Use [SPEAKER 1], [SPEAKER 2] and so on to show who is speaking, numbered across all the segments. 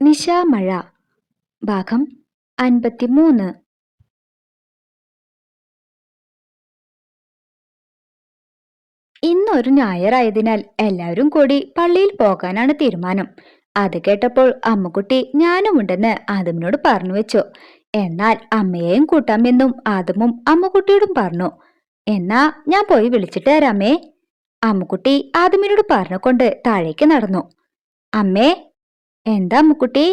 [SPEAKER 1] നിശാമഴ. ഭാഗം അൻപത്തിമൂന്ന്. ഇന്നൊരു ഞായറായതിനാൽ എല്ലാവരും കൂടി പള്ളിയിൽ പോകാനാണ് തീരുമാനം. അത് കേട്ടപ്പോൾ അമ്മുക്കുട്ടി ഞാനുമുണ്ടെന്ന് ആദമിനോട് പറഞ്ഞു വെച്ചു. എന്നാൽ അമ്മയെയും കൂട്ടാമെന്നും ആദമും അമ്മുക്കുട്ടിയോടും പറഞ്ഞു. എന്നാ ഞാൻ പോയി വിളിച്ചിട്ട് തരാമേ അമ്മുക്കുട്ടി ആദമിനോട് പറഞ്ഞുകൊണ്ട് താഴേക്ക് നടന്നു. അമ്മേ എന്താ മുക്കുട്ടി?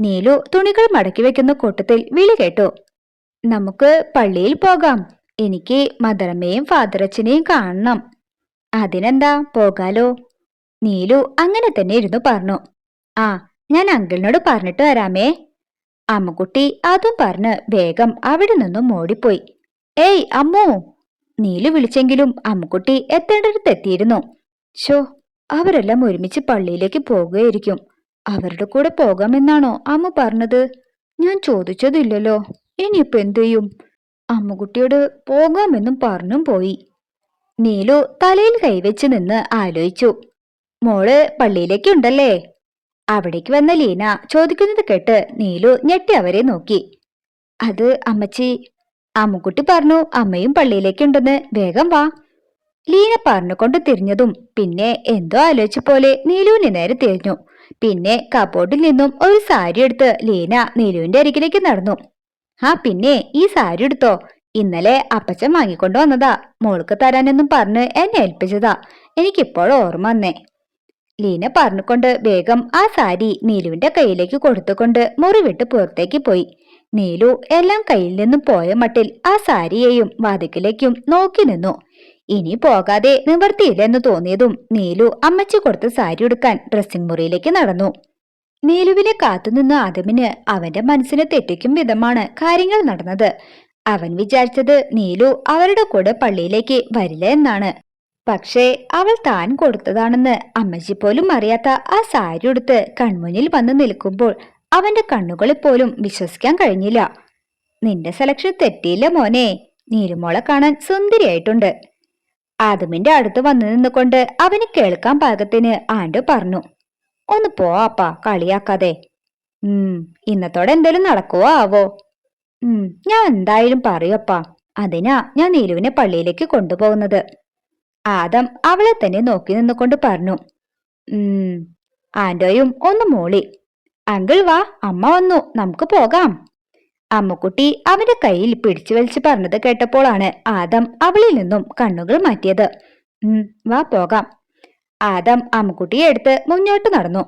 [SPEAKER 1] നീലു തുണികൾ മടക്കി വെക്കുന്ന കൂട്ടത്തിൽ വിളി കേട്ടു. നമുക്ക് പള്ളിയിൽ പോകാം. എനിക്ക് മദറമ്മയും ഫാദറച്ചനെയും കാണണം. അതിനെന്താ പോകാലോ? നീലു അങ്ങനെ തന്നെ ഇരുന്നു പറഞ്ഞു. ആ ഞാൻ അങ്കിളിനോട് പറഞ്ഞിട്ട് വരാമേ. അമ്മുക്കുട്ടി അതും പറഞ്ഞ് വേഗം അവിടെ നിന്നും ഓടിപ്പോയി. ഏയ് അമ്മു! നീലു വിളിച്ചെങ്കിലും അമ്മുക്കുട്ടി എത്തേണ്ടടുത്തെത്തിയിരുന്നു. ഷോ അവരെല്ലാം ഒരുമിച്ച് പള്ളിയിലേക്ക് പോകുകയായിരിക്കും. അവരുടെ കൂടെ പോകാമെന്നാണോ അമ്മ പറഞ്ഞത്? ഞാൻ ചോദിച്ചതില്ലല്ലോ. ഇനിയിപ്പോ എന്തു ചെയ്യും? അമ്മുകുട്ടിയോട് പോകാമെന്നും പറഞ്ഞും പോയി. നീലു തലയിൽ കൈവച്ച് നിന്ന് ആലോചിച്ചു. മോൾ പള്ളിയിലേക്ക് ഉണ്ടല്ലേ അവിടേക്ക് വന്ന ലീന ചോദിക്കുന്നത് കേട്ട് നീലു ഞെട്ടി അവരെ നോക്കി. അത് അമ്മച്ചി അമ്മുക്കുട്ടി പറഞ്ഞു അമ്മയും പള്ളിയിലേക്കുണ്ടെന്ന് വേഗം വാ. ലീന പറഞ്ഞുകൊണ്ട് തിരിഞ്ഞതും പിന്നെ എന്തോ ആലോചിച്ച പോലെ നീലുവിന് നേരെ തിരിഞ്ഞു. പിന്നെ കബോർഡിൽ നിന്നും ഒരു സാരി എടുത്ത് ലീന നീലുവിന്റെ അരികിലേക്ക് നടന്നു. ആ പിന്നെ ഈ സാരി എടുത്തോ? ഇന്നലെ അപ്പച്ചൻ വാങ്ങിക്കൊണ്ടു വന്നതാ. മോൾക്ക് തരാനെന്നും പറഞ്ഞ് എന്നെ ഏൽപ്പിച്ചതാ. എനിക്കിപ്പോഴും ഓർമ്മ വന്നേ. ലീന പറഞ്ഞുകൊണ്ട് വേഗം ആ സാരി നീലുവിന്റെ കയ്യിലേക്ക് കൊടുത്തുകൊണ്ട് മുറിവിട്ട് പുറത്തേക്ക് പോയി. നീലു എല്ലാം കയ്യിൽ നിന്നും പോയ മട്ടിൽ ആ സാരിയെയും വാതിക്കലേക്കും നോക്കി നിന്നു. ഇനി പോകാതെ നിവർത്തിയില്ലെന്ന് തോന്നിയതും നീലു അമ്മച്ചി കൊടുത്ത് സാരി ഉടുക്കാൻ ഡ്രസ്സിംഗ് മുറിയിലേക്ക് നടന്നു. നീലുവിനെ കാത്തുനിന്ന ആദമിന് അവന്റെ മനസ്സിനെ തെറ്റിക്കും വിധമാണ് കാര്യങ്ങൾ നടന്നത്. അവൻ വിചാരിച്ചത് നീലു അവരുടെ കൂടെ പള്ളിയിലേക്ക് വരില്ല എന്നാണ്. പക്ഷേ അവൾ താൻ കൊടുത്തതാണെന്ന് അമ്മച്ചി പോലും അറിയാത്ത ആ സാരി ഉടുത്ത് കൺമുന്നിൽ വന്ന് നിൽക്കുമ്പോൾ അവന്റെ കണ്ണുകളിൽ പോലും വിശ്വസിക്കാൻ കഴിഞ്ഞില്ല. നിന്റെ സെലക്ഷൻ തെറ്റിയില്ല മോനെ. നീരുമോളെ കാണാൻ സുന്ദരിയായിട്ടുണ്ട്. ആദമിന്റെ അടുത്ത് വന്നു നിന്നുകൊണ്ട് അവന് കേൾക്കാൻ പാകത്തിന് ആണ്ട് പറഞ്ഞു ഒന്ന് പോ അപ്പാ കളിയാക്കാതെ. ഉം ഇന്നത്തോടെ എന്തേലും നടക്കുവോ ആവോ? ഉം ഞാൻ എന്തായാലും പറയപ്പാ അതിനാ ഞാൻ നീലുവിനെ പള്ളിയിലേക്ക് കൊണ്ടുപോകുന്നത്. ആദം അവളെ തന്നെ നോക്കി നിന്നുകൊണ്ട് പറഞ്ഞു ഉം ആൻഡോയും ഒന്ന് മോളി. അങ്കിൾ വാ അമ്മ വന്നു നമുക്ക് പോകാം. അമ്മുക്കുട്ടി അവന്റെ കയ്യിൽ പിടിച്ചു വലിച്ചു പറഞ്ഞത് കേട്ടപ്പോഴാണ് ആദം അവളിൽ നിന്നും കണ്ണുകൾ മാറ്റിയത്. വാ പോകാം. ആദം അമ്മുക്കുട്ടിയെ എടുത്ത് മുന്നോട്ട് നടന്നു.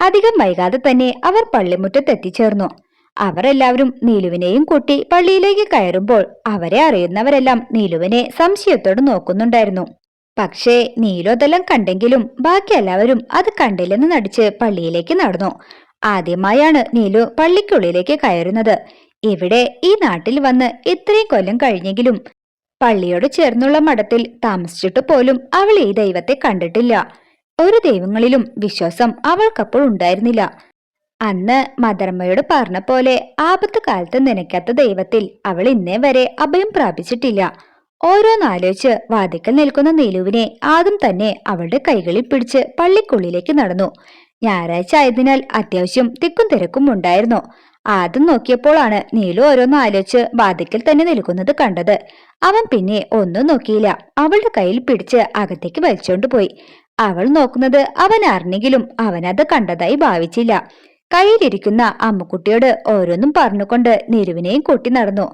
[SPEAKER 1] അധികം വൈകാതെ തന്നെ അവർ പള്ളിമുറ്റത്ത് എത്തിച്ചേർന്നു. അവർ എല്ലാവരും നീലുവിനെയും കൂട്ടി പള്ളിയിലേക്ക് കയറുമ്പോൾ അവരെ അറിയുന്നവരെല്ലാം നീലുവിനെ സംശയത്തോട് നോക്കുന്നുണ്ടായിരുന്നു. പക്ഷേ നീലു അതെല്ലാം കണ്ടെങ്കിലും ബാക്കി എല്ലാവരും അത് കണ്ടില്ലെന്ന് നടിച്ച് പള്ളിയിലേക്ക് നടന്നു. ആദ്യമായാണ് നീലു പള്ളിക്കുള്ളിലേക്ക് കയറുന്നത്. ഇവിടെ ഈ നാട്ടിൽ വന്ന് ഇത്രയും കൊല്ലം കഴിഞ്ഞെങ്കിലും പള്ളിയോട് ചേർന്നുള്ള മഠത്തിൽ താമസിച്ചിട്ട് പോലും അവൾ ഈ ദൈവത്തെ കണ്ടിട്ടില്ല. ഒരു ദൈവങ്ങളിലും വിശ്വാസം അവൾക്കപ്പോൾ ഉണ്ടായിരുന്നില്ല. അന്ന് മദർമ്മയോട് പറഞ്ഞ പോലെ ആപത്ത് കാലത്ത് നനയ്ക്കാത്ത ദൈവത്തിൽ അവൾ ഇന്നേ വരെ അഭയം പ്രാപിച്ചിട്ടില്ല. ഓരോന്നാലോചിച്ച് വാതിക്കൽ നിൽക്കുന്ന നീലുവിനെ ആദ്യം തന്നെ അവളുടെ കൈകളിൽ പിടിച്ച് പള്ളിക്കുള്ളിലേക്ക് നടന്നു. ഞായറാഴ്ച ആയതിനാൽ അത്യാവശ്യം തിക്കും തിരക്കും ഉണ്ടായിരുന്നു. ആദ്യം നോക്കിയപ്പോഴാണ് നീലു ഓരോന്ന് ആലോചിച്ച് ബാധിക്കൽ തന്നെ നിൽക്കുന്നത് കണ്ടത്. അവൻ പിന്നെ ഒന്നും നോക്കിയില്ല. അവളുടെ കയ്യിൽ പിടിച്ച് അകത്തേക്ക് വലിച്ചോണ്ട് പോയി. അവൾ നോക്കുന്നത് അവൻ അറിഞ്ഞെങ്കിലും അവനത് കണ്ടതായി ഭാവിച്ചില്ല. കയ്യിലിരിക്കുന്ന അമ്മക്കുട്ടിയോട് ഓരോന്നും പറഞ്ഞുകൊണ്ട് നിരുവിനെയും കൂട്ടി നടന്നു.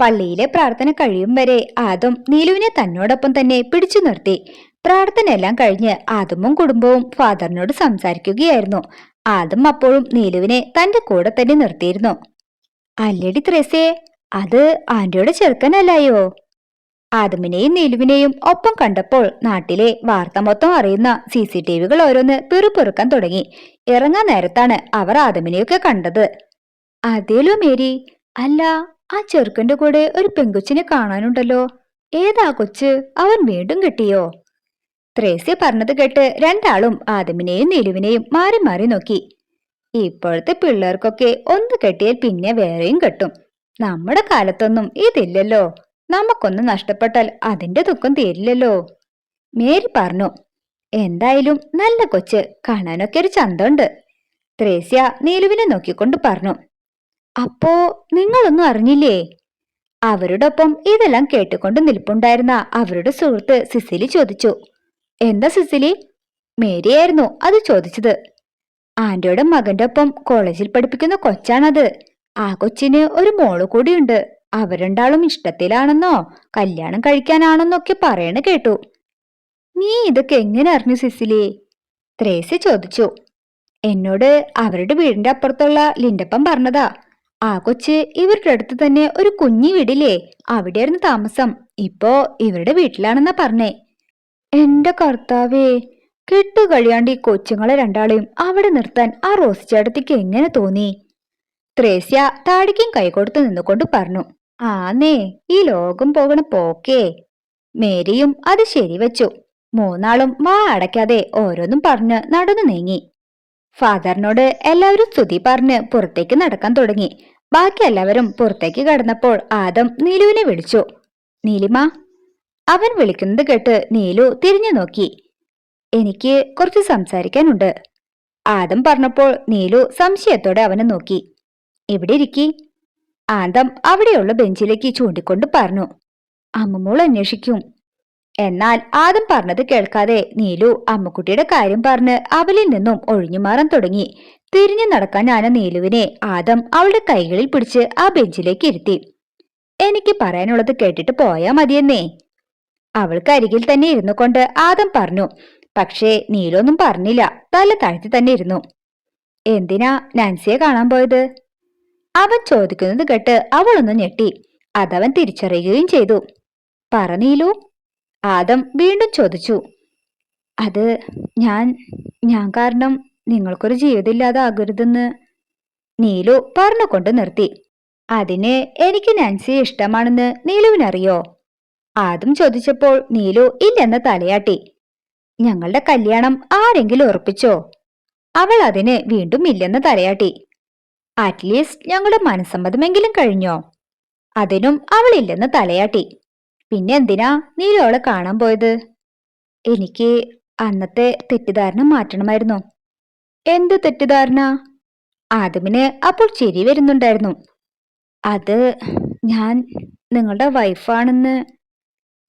[SPEAKER 1] പള്ളിയിലെ പ്രാർത്ഥന കഴിയും വരെ ആദം നീലുവിനെ തന്നോടൊപ്പം തന്നെ പിടിച്ചു നിർത്തി. പ്രാർത്ഥന എല്ലാം കഴിഞ്ഞ് ആദമും കുടുംബവും ഫാദറിനോട് സംസാരിക്കുകയായിരുന്നു. ആദം അപ്പോഴും നീലുവിനെ തന്റെ കൂടെ തന്നെ നിർത്തിയിരുന്നു. അല്ലടി ത്രേസേ അത് ആന്റിയുടെ ചെറുക്കനല്ലായോ? ആദമിനെയും നീലുവിനെയും ഒപ്പം കണ്ടപ്പോൾ നാട്ടിലെ വാർത്ത മൊത്തം അറിയുന്ന സി സി ടി വികൾ ഓരോന്ന് പിറുപിറുക്കാൻ തുടങ്ങി. ഇറങ്ങാൻ നേരത്താണ് അവർ ആദമിനെയൊക്കെ കണ്ടത്. അതേലോ മേരി അല്ല ആ ചെറുക്കന്റെ കൂടെ ഒരു പെങ്കുച്ചിനെ കാണാനുണ്ടല്ലോ. ഏതാ കൊച്ച്? അവൻ വീണ്ടും കിട്ടിയോ? ത്രേസ്യ പറഞ്ഞത് കേട്ട് രണ്ടാളും ആദമിനെയും നീലുവിനെയും മാറി മാറി നോക്കി. ഇപ്പോഴത്തെ പിള്ളേർക്കൊക്കെ ഒന്ന് കെട്ടിയാൽ പിന്നെ വേറെയും കെട്ടും. നമ്മുടെ കാലത്തൊന്നും ഇതില്ലല്ലോ. നമുക്കൊന്ന് നഷ്ടപ്പെട്ടാൽ അതിന്റെ ദുഃഖം തീരില്ലല്ലോ. മേരി പറഞ്ഞു എന്തായാലും നല്ല കൊച്ച് കാണാനൊക്കെ ഒരു ചന്തമുണ്ട്. ത്രേസ്യ നീലുവിനെ നോക്കിക്കൊണ്ട് പറഞ്ഞു അപ്പോ നിങ്ങളൊന്നും അറിഞ്ഞില്ലേ? അവരോടൊപ്പം ഇതെല്ലാം കേട്ടുകൊണ്ട് നിൽപ്പുണ്ടായിരുന്ന അവരുടെ സുഹൃത്ത് സിസിലി ചോദിച്ചു എന്താ സിസിലി? മേരിയായിരുന്നു അത് ചോദിച്ചത്. ആന്റിയുടെ മകന്റെ ഒപ്പം കോളേജിൽ പഠിപ്പിക്കുന്ന കൊച്ചാണത്. ആ കൊച്ചിന് ഒരു മോൾ കൂടിയുണ്ട്. അവരുണ്ടാളും ഇഷ്ടത്തിലാണെന്നോ കല്യാണം കഴിക്കാനാണെന്നൊക്കെ പറയണ കേട്ടു. നീ ഇതൊക്കെ എങ്ങനെ അറിഞ്ഞു സിസിലി? ത്രേസി ചോദിച്ചു. എന്നോട് അവരുടെ വീടിന്റെ അപ്പുറത്തുള്ള ലിൻഡപ്പം പറഞ്ഞതാ. ആ കൊച്ച് ഇവരുടെ അടുത്ത് തന്നെ ഒരു കുഞ്ഞി വീടില്ലേ അവിടെയായിരുന്നു താമസം. ഇപ്പോ ഇവരുടെ വീട്ടിലാണെന്നാ പറഞ്ഞേ. എന്റെ കർത്താവേ കെട്ടു കഴിയാണ്ട് ഈ കൊച്ചുങ്ങളെ രണ്ടാളെയും അവിടെ നിർത്താൻ ആ റോസ് ചേട്ടത്തിക്ക് എങ്ങനെ തോന്നി? ത്രേസ്യ താടിക്കും കൈകൊടുത്ത് നിന്നുകൊണ്ട് പറഞ്ഞു ആന്നേ ഈ ലോകം പോകണ പോക്കേ. മേരിയും അത് ശരിവെച്ചു. മൂന്നാളും വാ അടയ്ക്കാതെ ഓരോന്നും പറഞ്ഞ് നടന്നു നീങ്ങി. ഫാദറിനോട് എല്ലാവരും സ്തുതി പറഞ്ഞ് പുറത്തേക്ക് നടക്കാൻ തുടങ്ങി. ബാക്കി എല്ലാവരും പുറത്തേക്ക് കടന്നപ്പോൾ ആദം നീലുവിനെ വിളിച്ചു നീലിമ അവൻ വിളിക്കുന്നത് കേട്ട് നീലു തിരിഞ്ഞു നോക്കി. എനിക്ക് കുറച്ച് സംസാരിക്കാനുണ്ട്. ആദം പറഞ്ഞപ്പോൾ നീലു സംശയത്തോടെ അവനെ നോക്കി. എവിടെ ഇരിക്കി? ആദം അവിടെയുള്ള ബെഞ്ചിലേക്ക് ചൂണ്ടിക്കൊണ്ട് പറഞ്ഞു. അമ്മമോൾ അന്വേഷിക്കും. എന്നാൽ ആദം പറഞ്ഞത് കേൾക്കാതെ നീലു അമ്മക്കുട്ടിയുടെ കാര്യം പറഞ്ഞ് അവലിൽ നിന്നും ഒഴിഞ്ഞു മാറാൻ തുടങ്ങി. തിരിഞ്ഞു നടക്കാനാണ് നീലുവിനെ ആദം അവളുടെ കൈകളിൽ പിടിച്ച് ആ ബെഞ്ചിലേക്ക് ഇരുത്തി. എനിക്ക് പറയാനുള്ളത് കേട്ടിട്ട് പോയാ മതിയെന്നേ. അവൾക്ക് അരികിൽ തന്നെ ഇരുന്നു കൊണ്ട് ആദം പറഞ്ഞു പക്ഷേ നീലൊന്നും പറഞ്ഞില്ല തല താഴ്ത്തി തന്നെ ഇരുന്നു. എന്തിനാ നാൻസിയെ കാണാൻ പോയത്? അവൻ ചോദിക്കുന്നത് കേട്ട് അവളൊന്ന് ഞെട്ടി അതവൻ തിരിച്ചറിയുകയും ചെയ്തു. പറ ആദം വീണ്ടും ചോദിച്ചു അത് ഞാൻ ഞാൻ കാരണം നിങ്ങൾക്കൊരു ജീവിതമില്ലാതാകരുതെന്ന്? നീലു പറഞ്ഞുകൊണ്ട് നിർത്തി അതിന് എനിക്ക് നാൻസിയെ ഇഷ്ടമാണെന്ന് നീലുവിനറിയോ? ആദം ചോദിച്ചപ്പോൾ നീലു ഇല്ലെന്ന് തലയാട്ടി. ഞങ്ങളുടെ കല്യാണം ആരെങ്കിലും ഉറപ്പിച്ചോ? അവൾ അതിന് വീണ്ടും ഇല്ലെന്ന് തലയാട്ടി. അറ്റ്ലീസ്റ്റ് ഞങ്ങളുടെ മനസ്സമ്മതമെങ്കിലും കഴിഞ്ഞോ? അതിനും അവളില്ലെന്ന് തലയാട്ടി. പിന്നെ എന്തിനാ നീലു അവളെ കാണാൻ പോയത്? എനിക്ക് അന്നത്തെ തെറ്റിദ്ധാരണ മാറ്റണമായിരുന്നു. എന്ത് തെറ്റിദ്ധാരണ? ആദമിന് അപ്പോൾ ചിരി വരുന്നുണ്ടായിരുന്നു. അത് ഞാൻ നിങ്ങളുടെ വൈഫാണെന്ന്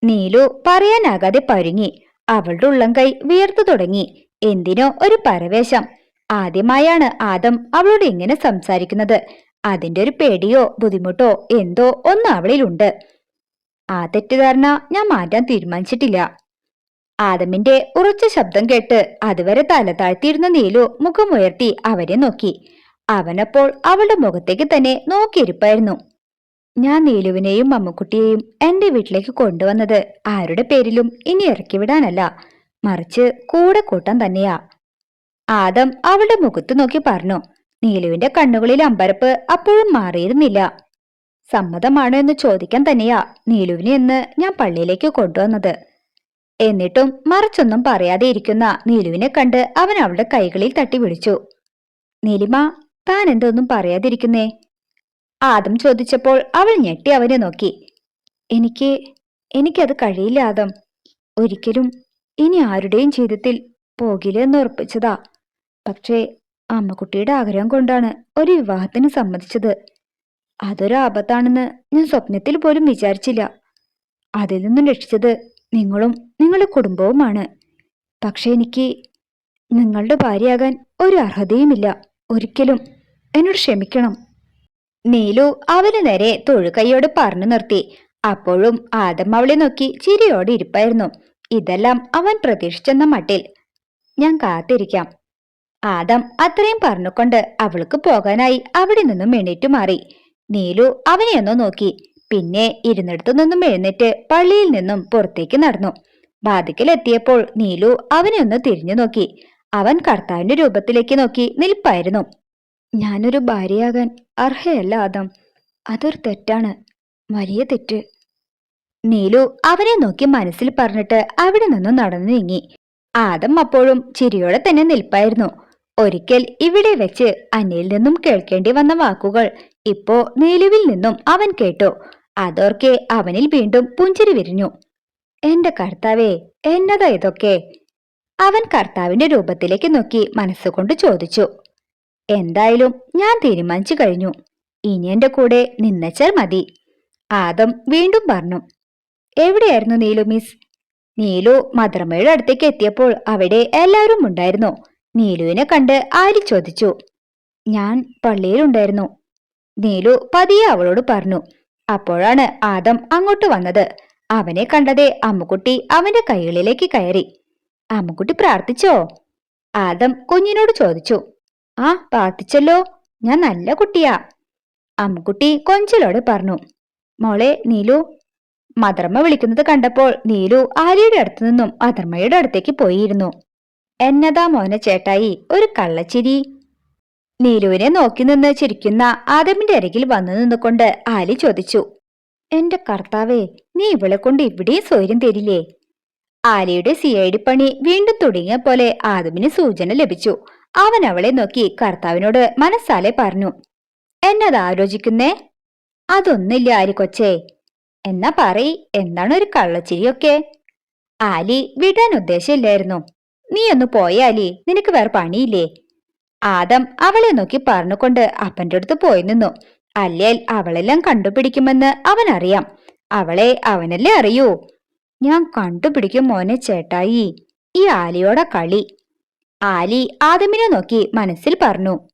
[SPEAKER 1] നീലു പറയാനാകാതെ പരുങ്ങി. അവളുടെ ഉള്ളം കൈ വിയർത്തു തുടങ്ങി. എന്തിനോ ഒരു പരവേശം. ആദ്യമായാണ് ആദം അവളോട് ഇങ്ങനെ സംസാരിക്കുന്നത്. അതിന്റെ ഒരു പേടിയോ ബുദ്ധിമുട്ടോ എന്തോ ഒന്ന് അവളിലുണ്ട്. ആ തെറ്റിദ്ധാരണ ഞാൻ മാറ്റാൻ തീരുമാനിച്ചിട്ടില്ല. ആദമിന്റെ ഉറച്ച ശബ്ദം കേട്ട് അതുവരെ തല താഴ്ത്തിയിരുന്ന നീലു മുഖമുയർത്തി അവരെ നോക്കി. അവനപ്പോൾ അവളുടെ മുഖത്തേക്ക് തന്നെ നോക്കിയിരിപ്പായിരുന്നു. ഞാൻ നീലുവിനെയും മമ്മക്കുട്ടിയെയും എന്റെ വീട്ടിലേക്ക് കൊണ്ടുവന്നത് ആരുടെ പേരിലും ഇനി ഇറക്കി വിടാനല്ല. മറിച്ച് കൂടെ കൂട്ടാൻ തന്നെയാ. ആദം അവളുടെ മുഖത്ത് നോക്കി പറഞ്ഞു നീലുവിന്റെ കണ്ണുകളിൽ അമ്പരപ്പ് അപ്പോഴും മാറിയിരുന്നില്ല. സമ്മതമാണോ എന്ന് ചോദിക്കാൻ തന്നെയാ നീലുവിനെ എന്ന് ഞാൻ പള്ളിയിലേക്ക് കൊണ്ടുവന്നത്. എന്നിട്ടും മറിച്ചൊന്നും പറയാതെ ഇരിക്കുന്ന നീലുവിനെ കണ്ട് അവൻ അവളുടെ കൈകളിൽ തട്ടി വിളിച്ചു. നീലിമ താൻ എന്തൊന്നും പറയാതിരിക്കുന്നേ? ആദം ചോദിച്ചപ്പോൾ അവൾ ഞെട്ടി അവനെ നോക്കി. എനിക്ക് എനിക്കത് കഴിയില്ല ആദം. ഒരിക്കലും ഇനി ആരുടെയും ജീവിതത്തിൽ പോകില്ലെന്ന് ഉറപ്പിച്ചതാ. പക്ഷേ അമ്മക്കുട്ടിയുടെ ആഗ്രഹം കൊണ്ടാണ് ഒരു വിവാഹത്തിന് സമ്മതിച്ചത്. അതൊരു ആപത്താണെന്ന് ഞാൻ സ്വപ്നത്തിൽ പോലും വിചാരിച്ചില്ല. അതിൽ നിന്നും രക്ഷിച്ചത് നിങ്ങളും നിങ്ങളുടെ കുടുംബവുമാണ്. പക്ഷേ എനിക്ക് നിങ്ങളുടെ ഭാര്യയാകാൻ ഒരു അർഹതയുമില്ല. ഒരിക്കലും എന്നോട് ക്ഷമിക്കണം. നീലു അവന് നേരെ തൊഴുകൈയോട് പറഞ്ഞു നിർത്തി. അപ്പോഴും ആദം അവളെ നോക്കി ചിരിയോടെ ഇരിപ്പായിരുന്നു. ഇതെല്ലാം അവൻ പ്രതീക്ഷിച്ചെന്ന മട്ടിൽ. ഞാൻ കാത്തിരിക്കാം. ആദം അത്രയും പറഞ്ഞുകൊണ്ട് അവൾക്ക് പോകാനായി അവിടെ നിന്നും എണീറ്റു മാറി. നീലു അവനെയൊന്നു നോക്കി. പിന്നെ ഇരുന്നിടത്തു നിന്നും എഴുന്നേറ്റ് പള്ളിയിൽ നിന്നും പുറത്തേക്ക് നടന്നു. വാതിക്കലെത്തിയപ്പോൾ നീലു അവനെ ഒന്ന് തിരിഞ്ഞു നോക്കി. അവൻ കർത്താവിന്റെ രൂപത്തിലേക്ക് നോക്കി നിൽപ്പായിരുന്നു. ഞാനൊരു ഭാര്യയാകാൻ അർഹയല്ല ആദം. അതൊരു തെറ്റാണ്. വലിയ തെറ്റ്. നീലു അവനെ നോക്കി മനസ്സിൽ പറഞ്ഞിട്ട് അവിടെ നിന്നും നടന്നു നീങ്ങി. ആദം അപ്പോഴും ചിരിയോടെ തന്നെ നിൽപ്പായിരുന്നു. ഒരിക്കൽ ഇവിടെ വെച്ച് അനിയിൽ നിന്നും കേൾക്കേണ്ടി വന്ന വാക്കുകൾ ഇപ്പോ നീലുവിൽ നിന്നും അവൻ കേട്ടു. അതോർക്കെ അവനിൽ വീണ്ടും പുഞ്ചിരി വിരിഞ്ഞു. എന്റെ കർത്താവേ എന്നതാ ഇതൊക്കെ? അവൻ കർത്താവിന്റെ രൂപത്തിലേക്ക് നോക്കി മനസ്സുകൊണ്ട് ചോദിച്ചു. എന്തായാലും ഞാൻ തീരുമാനിച്ചു കഴിഞ്ഞു. ഇനി എന്റെ കൂടെ നിന്നച്ചാൽ മതി. ആദം വീണ്ടും പറഞ്ഞു. എവിടെയായിരുന്നു നീലു മിസ് നീലു മദ്രമയുടെ അടുത്തേക്ക് എത്തിയപ്പോൾ അവിടെ എല്ലാവരും ഉണ്ടായിരുന്നു. നീലുവിനെ കണ്ട് ആരി ചോദിച്ചു? ഞാൻ പള്ളിയിലുണ്ടായിരുന്നു. നീലു പതിയെ അവളോട് പറഞ്ഞു. അപ്പോഴാണ് ആദം അങ്ങോട്ട് വന്നത്. അവനെ കണ്ടതേ അമ്മുക്കുട്ടി അവന്റെ കൈകളിലേക്ക് കയറി. അമ്മുക്കുട്ടി പ്രാർത്ഥിച്ചോ? ആദം കുഞ്ഞിനോട് ചോദിച്ചു. ആ പാട്ടിച്ചല്ലോ. ഞാൻ നല്ല കുട്ടിയാ. അമ്മുക്കുട്ടി കൊഞ്ചലോടെ പറഞ്ഞു. മോളെ നീലു. മദർമ്മ വിളിക്കുന്നത് കണ്ടപ്പോൾ നീലു ആര്യയുടെ അടുത്തു നിന്നും മദർമ്മയുടെ അടുത്തേക്ക് പോയിരുന്നു. എന്നതാ മോനെ ചേട്ടായി ഒരു കള്ളച്ചിരി. നീലുവിനെ നോക്കി നിന്ന് ചിരിക്കുന്ന ആദമിന്റെ അരികിൽ വന്നു നിന്നുകൊണ്ട് ആലി ചോദിച്ചു. എന്റെ കർത്താവേ നീ ഇവളെ കൊണ്ട് ഇവിടെയും സ്വൈര്യം തരില്ലേ? ആലിയുടെ സി ഐ ഡി പണി വീണ്ടും തുടങ്ങിയ പോലെ ആദമിന് സൂചന ലഭിച്ചു. അവൻ അവളെ നോക്കി കർത്താവിനോട് മനസ്സാലെ പറഞ്ഞു എന്നത് ആലോചിക്കുന്നേ? അതൊന്നില്ല ആരി കൊച്ചേ. എന്നാ പറയ് എന്താണ് ഒരു കള്ളച്ചിരിയൊക്കെ? ആലി വിടാൻ ഉദ്ദേശമില്ലായിരുന്നു. നീ ഒന്ന് പോയാലി നിനക്ക് വേറെ പണിയില്ലേ? ആദം അവളെ നോക്കി പറഞ്ഞുകൊണ്ട് അപ്പന്റെ അടുത്ത് പോയി നിന്നു. അല്ലേൽ അവളെല്ലാം കണ്ടുപിടിക്കുമെന്ന് അവൻ അറിയാം അവളെ അവനല്ലേ അറിയൂ? ഞാൻ കണ്ടുപിടിക്കും മോനെ ചേട്ടായി. ഈ ആലിയോടെ കളി. ആലി ആദമിനെ നോക്കി മനസ്സിൽ പറഞ്ഞു.